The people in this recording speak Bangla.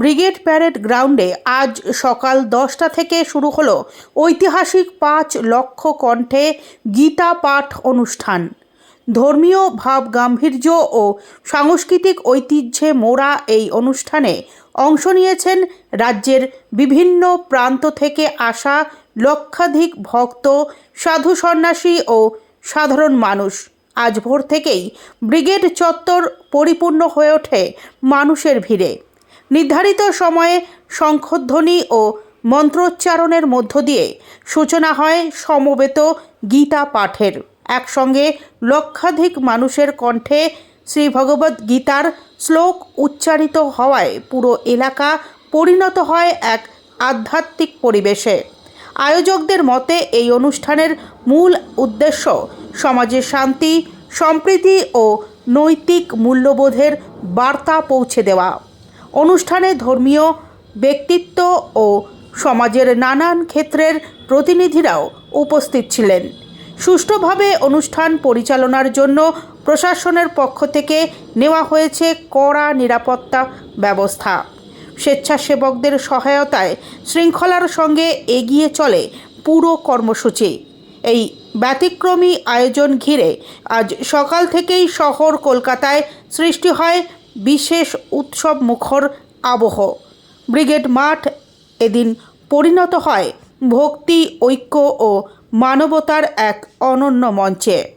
ব্রিগেড প্যারেড গ্রাউন্ডে আজ সকাল দশটা থেকে শুরু হলো ঐতিহাসিক পাঁচ লক্ষ কণ্ঠে গীতা পাঠ অনুষ্ঠান। ধর্মীয় ভাব গাম্ভীর্য ও সাংস্কৃতিক ঐতিহ্যে মোড়া এই অনুষ্ঠানে অংশ নিয়েছেন রাজ্যের বিভিন্ন প্রান্ত থেকে আসা লক্ষাধিক ভক্ত, সাধু সন্ন্যাসী ও সাধারণ মানুষ। আজ ভোর থেকেই ব্রিগেড চত্বর পরিপূর্ণ হয়ে ওঠে মানুষের ভিড়ে। নির্ধারিত সময়ে শঙ্খধ্বনি ও মন্ত্রোচ্চারণের মধ্য দিয়ে সূচনা হয় সমবেত গীতা পাঠের। একসঙ্গে লক্ষাধিক মানুষের কণ্ঠে শ্রী ভগবদ্ গীতার শ্লোক উচ্চারিত হওয়ায় পুরো এলাকা পরিণত হয় এক আধ্যাত্মিক পরিবেশে। আয়োজকদের মতে এই অনুষ্ঠানের মূল উদ্দেশ্য সমাজে শান্তি, সম্প্রীতি ও নৈতিক মূল্যবোধের বার্তা পৌঁছে দেওয়া। অনুষ্ঠানে ধর্মীয় ব্যক্তিত্ব ও সমাজের নানান ক্ষেত্রের প্রতিনিধিরাও উপস্থিত ছিলেন। সুষ্ঠুভাবে অনুষ্ঠান পরিচালনার জন্য প্রশাসনের পক্ষ থেকে নেওয়া হয়েছে কড়া নিরাপত্তা ব্যবস্থা। স্বেচ্ছাসেবকদের সহায়তায় শৃঙ্খলার সঙ্গে এগিয়ে চলে পুরো কর্মসূচি। এই ব্যতিক্রমী আয়োজন ঘিরে আজ সকাল থেকেই শহর কলকাতায় সৃষ্টি হয় বিশেষ উৎসব মুখর আবহ। ব্রিগেড মাঠ এদিন পরিণত হয়। ভক্তি, ঐক্য ও মানবতার এক অনন্য মঞ্চে।